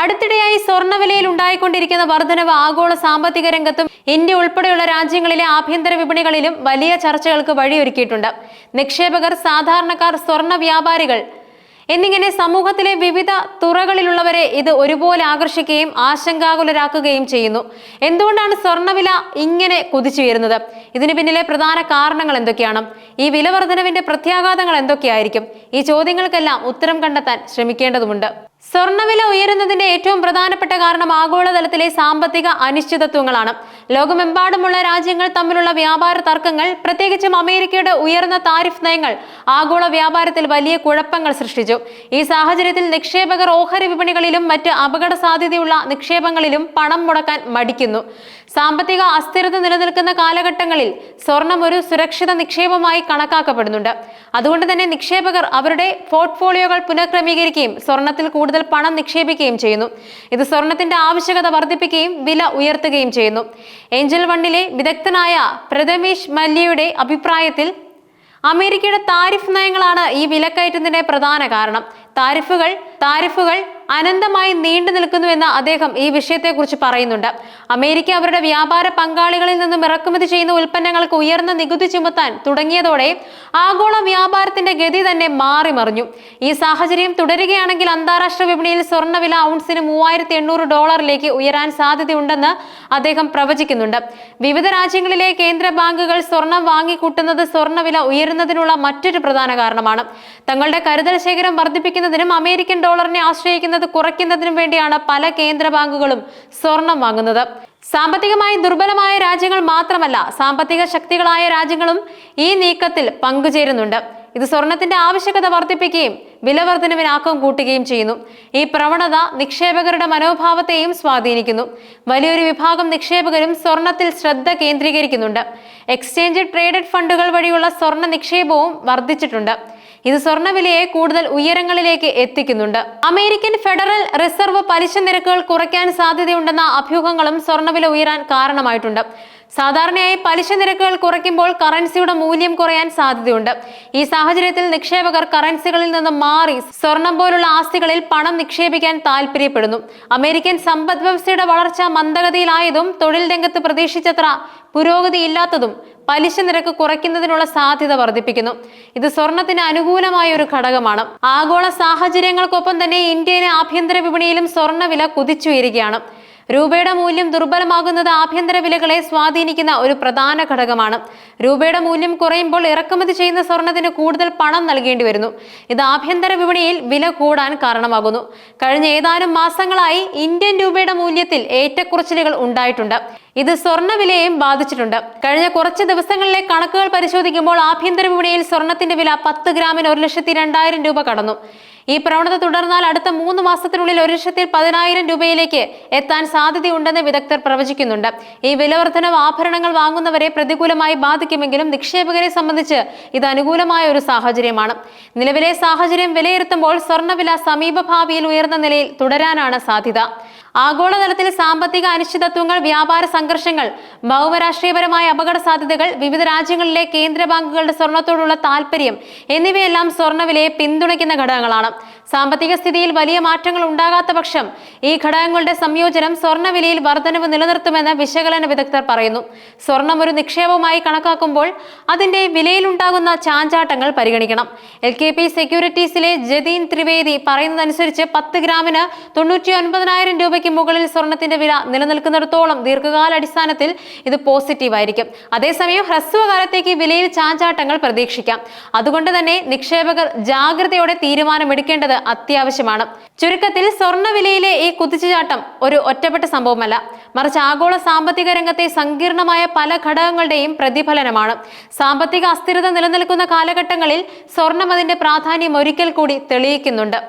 അടുത്തിടെയായി സ്വർണവിലയിൽ ഉണ്ടായിക്കൊണ്ടിരിക്കുന്ന വർധനവ് ആഗോള സാമ്പത്തിക രംഗത്തും ഇന്ത്യ ഉൾപ്പെടെയുള്ള രാജ്യങ്ങളിലെ ആഭ്യന്തര വിപണികളിലും വലിയ ചർച്ചകൾക്ക് വഴിയൊരുക്കിയിട്ടുണ്ട്. നിക്ഷേപകർ സാധാരണക്കാർ സ്വർണ വ്യാപാരികൾ എന്നിങ്ങനെ സമൂഹത്തിലെ വിവിധ തുറകളിലുള്ളവരെ ഇത് ഒരുപോലെ ആകർഷിക്കുകയും ആശങ്കാകുലരാക്കുകയും ചെയ്യുന്നു. എന്തുകൊണ്ടാണ് സ്വർണവില ഇങ്ങനെ കുതിച്ചുയരുന്നത് ഇതിന് പിന്നിലെ പ്രധാന കാരണങ്ങൾ എന്തൊക്കെയാണ്? ഈ വില വർധനവിന്റെ പ്രത്യാഘാതങ്ങൾ എന്തൊക്കെയായിരിക്കും? ഈ ചോദ്യങ്ങൾക്കെല്ലാം ഉത്തരം കണ്ടെത്താൻ ശ്രമിക്കേണ്ടതുണ്ട് സ്വർണവില ഉയരുന്നതിന്റെ ഏറ്റവും പ്രധാനപ്പെട്ട കാരണം ആഗോളതലത്തിലെ സാമ്പത്തിക അനിശ്ചിതത്വങ്ങളാണ്. ലോകമെമ്പാടുമുള്ള രാജ്യങ്ങൾ തമ്മിലുള്ള വ്യാപാര തർക്കങ്ങൾ പ്രത്യേകിച്ചും അമേരിക്കയുടെ ഉയർന്ന താരിഫ് നയങ്ങൾ ആഗോള വ്യാപാരത്തിൽ വലിയ കുഴപ്പങ്ങൾ സൃഷ്ടിച്ചു. ഈ സാഹചര്യത്തിൽ നിക്ഷേപകർ ഓഹരി വിപണികളിലും മറ്റ് അപകട സാധ്യതയുള്ള നിക്ഷേപങ്ങളിലും പണം മുടക്കാൻ മടിക്കുന്നു. സാമ്പത്തിക അസ്ഥിരത നിലനിൽക്കുന്ന കാലഘട്ടങ്ങളിൽ സ്വർണം ഒരു സുരക്ഷിത നിക്ഷേപമായി കണക്കാക്കപ്പെടുന്നുണ്ട്. അതുകൊണ്ട് തന്നെ നിക്ഷേപകർ അവരുടെ പോർട്ട്ഫോളിയോകൾ പുനഃക്രമീകരിക്കുകയും സ്വർണത്തിൽ കൂടുതൽ പണം നിക്ഷേപിക്കുകയും ചെയ്യുന്നു. ഇത് സ്വർണത്തിന്റെ ആവശ്യകത വർദ്ധിപ്പിക്കുകയും വില ഉയർത്തുകയും ചെയ്യുന്നു. ഏഞ്ചൽ വണ്ണിലെ വിദഗ്ധനായ പ്രഥമേഷ് മല്യയുടെ അഭിപ്രായത്തിൽ അമേരിക്കയുടെ താരിഫ് നയങ്ങളാണ് ഈ വിലക്കയറ്റത്തിന്റെ പ്രധാന കാരണം. താരിഫുകൾ താരിഫുകൾ അനന്തമായി നീണ്ടു നിൽക്കുന്നുവെന്ന് അദ്ദേഹം ഈ വിഷയത്തെക്കുറിച്ച് പറയുന്നുണ്ട്. അമേരിക്ക അവരുടെ വ്യാപാര പങ്കാളികളിൽ നിന്നും ഇറക്കുമതി ചെയ്യുന്ന ഉൽപ്പന്നങ്ങൾക്ക് ഉയർന്ന നികുതി ചുമത്താൻ തുടങ്ങിയതോടെ ആഗോള വ്യാപാരത്തിന്റെ ഗതി തന്നെ മാറി മറിഞ്ഞു ഈ സാഹചര്യം തുടരുകയാണെങ്കിൽ അന്താരാഷ്ട്ര വിപണിയിൽ സ്വർണവില ഔൺസിന് മൂവായിരത്തി എണ്ണൂറ് ഡോളറിലേക്ക് ഉയരാൻ സാധ്യതയുണ്ടെന്ന് അദ്ദേഹം പ്രവചിക്കുന്നുണ്ട്. വിവിധ രാജ്യങ്ങളിലെ കേന്ദ്ര ബാങ്കുകൾ സ്വർണം വാങ്ങിക്കൂട്ടുന്നത് സ്വർണവില ഉയരുന്നതിനുള്ള മറ്റൊരു പ്രധാന കാരണമാണ്. തങ്ങളുടെ കരുതൽ ശേഖരം വർദ്ധിപ്പിക്കുന്നതിനും അമേരിക്കൻ ഡോളറിനെ ആശ്രയിക്കുന്നത് കുറയ്ക്കുന്നതിനും വേണ്ടിയാണ് പല കേന്ദ്ര ബാങ്കുകളും സ്വർണം വാങ്ങുന്നത്. സാമ്പത്തികമായി ദുർബലമായ രാജ്യങ്ങൾ മാത്രമല്ല സാമ്പത്തിക ശക്തികളായ രാജ്യങ്ങളും ഈ നീക്കത്തിൽ പങ്കുചേരുന്നുണ്ട്. ഇത് സ്വർണത്തിന്റെ ആവശ്യകത വർദ്ധിപ്പിക്കുകയും വിലവർദ്ധനവിനാക്കം കൂട്ടുകയും ചെയ്യുന്നു. ഈ പ്രവണത നിക്ഷേപകരുടെ മനോഭാവത്തെയും സ്വാധീനിക്കുന്നു. വലിയൊരു വിഭാഗം നിക്ഷേപകരും സ്വർണത്തിൽ ശ്രദ്ധ കേന്ദ്രീകരിക്കുന്നുണ്ട്. എക്സ്ചേഞ്ച് ട്രേഡഡ് ഫണ്ടുകൾ വഴിയുള്ള സ്വർണ നിക്ഷേപവും വർദ്ധിച്ചിട്ടുണ്ട്. ഇത് സ്വർണവിലയെ കൂടുതൽ ഉയരങ്ങളിലേക്ക് എത്തിക്കുന്നുണ്ട്. അമേരിക്കൻ ഫെഡറൽ റിസർവ് പലിശ നിരക്കുകൾ കുറയ്ക്കാൻ സാധ്യതയുണ്ടെന്ന അഭ്യൂഹങ്ങളും സ്വർണവില ഉയരാൻ കാരണമായിട്ടുണ്ട്. സാധാരണയായി പലിശ നിരക്കുകൾ കുറയ്ക്കുമ്പോൾ കറൻസിയുടെ മൂല്യം കുറയാൻ സാധ്യതയുണ്ട്. ഈ സാഹചര്യത്തിൽ നിക്ഷേപകർ കറൻസികളിൽ നിന്ന് മാറി സ്വർണം പോലുള്ള ആസ്തികളിൽ പണം നിക്ഷേപിക്കാൻ താല്പര്യപ്പെടുന്നു അമേരിക്കൻ സമ്പദ് വ്യവസ്ഥയുടെ വളർച്ച മന്ദഗതിയിലായതും തൊഴിൽ രംഗത്ത് പ്രതീക്ഷിച്ചത്ര പുരോഗതിയില്ലാത്തതും പലിശ നിരക്ക് കുറയ്ക്കുന്നതിനുള്ള സാധ്യത വർദ്ധിപ്പിക്കുന്നു. ഇത് സ്വർണത്തിന് അനുകൂലമായ ഒരു ഘടകമാണ്. ആഗോള സാഹചര്യങ്ങൾക്കൊപ്പം തന്നെ ഇന്ത്യയിലെ ആഭ്യന്തര വിപണിയിലും സ്വർണവില കുതിച്ചുയരുകയാണ്. രൂപയുടെ മൂല്യം ദുർബലമാകുന്നത് ആഭ്യന്തര വിലകളെ സ്വാധീനിക്കുന്ന ഒരു പ്രധാന ഘടകമാണ്. രൂപയുടെ മൂല്യം കുറയുമ്പോൾ ഇറക്കുമതി ചെയ്യുന്ന സ്വർണത്തിന് കൂടുതൽ പണം നൽകേണ്ടി വരുന്നു. ഇത് ആഭ്യന്തര വിപണിയിൽ വില കൂടാൻ കാരണമാകുന്നു. കഴിഞ്ഞ ഏതാനും മാസങ്ങളായി ഇന്ത്യൻ രൂപയുടെ മൂല്യത്തിൽ ഏറ്റക്കുറച്ചിലുകൾ ഉണ്ടായിട്ടുണ്ട്. ഇത് സ്വർണ വിലയെയും ബാധിച്ചിട്ടുണ്ട്. കഴിഞ്ഞ കുറച്ച് ദിവസങ്ങളിലെ കണക്കുകൾ പരിശോധിക്കുമ്പോൾ ആഭ്യന്തര വിപണിയിൽ സ്വർണത്തിന്റെ വില പത്ത് ഗ്രാമിന് ഒരു ലക്ഷത്തി രണ്ടായിരം രൂപ കടന്നു. ഈ പ്രവണത തുടർന്നാൽ അടുത്ത മൂന്ന് മാസത്തിനുള്ളിൽ ഒരു ലക്ഷത്തി പതിനായിരം രൂപയിലേക്ക് എത്താൻ സാധ്യതയുണ്ടെന്ന് വിദഗ്ധർ പ്രവചിക്കുന്നുണ്ട്. ഈ വിലവർദ്ധനവ് ആഭരണങ്ങൾ വാങ്ങുന്നവരെ പ്രതികൂലമായി ബാധിക്കുമെങ്കിലും നിക്ഷേപകരെ സംബന്ധിച്ച് ഇത് അനുകൂലമായ ഒരു സാഹചര്യമാണ്. നിലവിലെ സാഹചര്യം വിലയിരുത്തുമ്പോൾ സ്വർണവില സമീപഭാവിയിൽ ഉയർന്ന നിലയിൽ തുടരാനാണ് സാധ്യത. ആഗോളതലത്തിൽ സാമ്പത്തിക അനിശ്ചിതത്വങ്ങൾ വ്യാപാര സംഘർഷങ്ങൾ ഭൗമരാഷ്ട്രീയപരമായ അപകട സാധ്യതകൾ വിവിധ രാജ്യങ്ങളിലെ കേന്ദ്ര ബാങ്കുകളുടെ സ്വർണത്തോടുള്ള താല്പര്യം എന്നിവയെല്ലാം സ്വർണവിലയെ പിന്തുണയ്ക്കുന്ന ഘടകങ്ങളാണ്. സാമ്പത്തിക സ്ഥിതിയിൽ വലിയ മാറ്റങ്ങൾ ഉണ്ടാകാത്ത പക്ഷം ഈ ഘടകങ്ങളുടെ സംയോജനം സ്വർണവിലയിൽ വർധനവ് നിലനിർത്തുമെന്ന് വിശകലന വിദഗ്ധർ പറയുന്നു. സ്വർണം ഒരു നിക്ഷേപമായി കണക്കാക്കുമ്പോൾ അതിന്റെ വിലയിലുണ്ടാകുന്ന ചാഞ്ചാട്ടങ്ങൾ പരിഗണിക്കണം. എൽ കെ പി സെക്യൂരിറ്റീസിലെ ജതീൻ ത്രിവേദി പറയുന്നതനുസരിച്ച് പത്ത് ഗ്രാമിന് തൊണ്ണൂറ്റി ഒൻപതിനായിരം രൂപയ്ക്ക് മുകളിൽ സ്വർണത്തിന്റെ വില നിലനിൽക്കുന്നിടത്തോളം ദീർഘകാല അടിസ്ഥാനത്തിൽ ഇത് പോസിറ്റീവ് ആയിരിക്കും അതേസമയം ഹ്രസ്വകാലത്തേക്ക് വിലയിൽ ചാഞ്ചാട്ടങ്ങൾ പ്രതീക്ഷിക്കാം. അതുകൊണ്ട് തന്നെ നിക്ഷേപകർ ജാഗ്രതയോടെ തീരുമാനമെടുക്കേണ്ടത് അത്യാവശ്യമാണ്. ചുരുക്കത്തിൽ സ്വർണവിലയിലെ ഈ കുതിച്ചുചാട്ടം ഒരു ഒറ്റപ്പെട്ട സംഭവമല്ല. മറിച്ച് ആഗോള സാമ്പത്തിക രംഗത്തെ സങ്കീർണമായ പല ഘടകങ്ങളുടെയും പ്രതിഫലനമാണ്. സാമ്പത്തിക അസ്ഥിരത നിലനിൽക്കുന്ന കാലഘട്ടങ്ങളിൽ സ്വർണം അതിന്റെ പ്രാധാന്യം ഒരിക്കൽ കൂടി തെളിയിക്കുന്നുണ്ട്.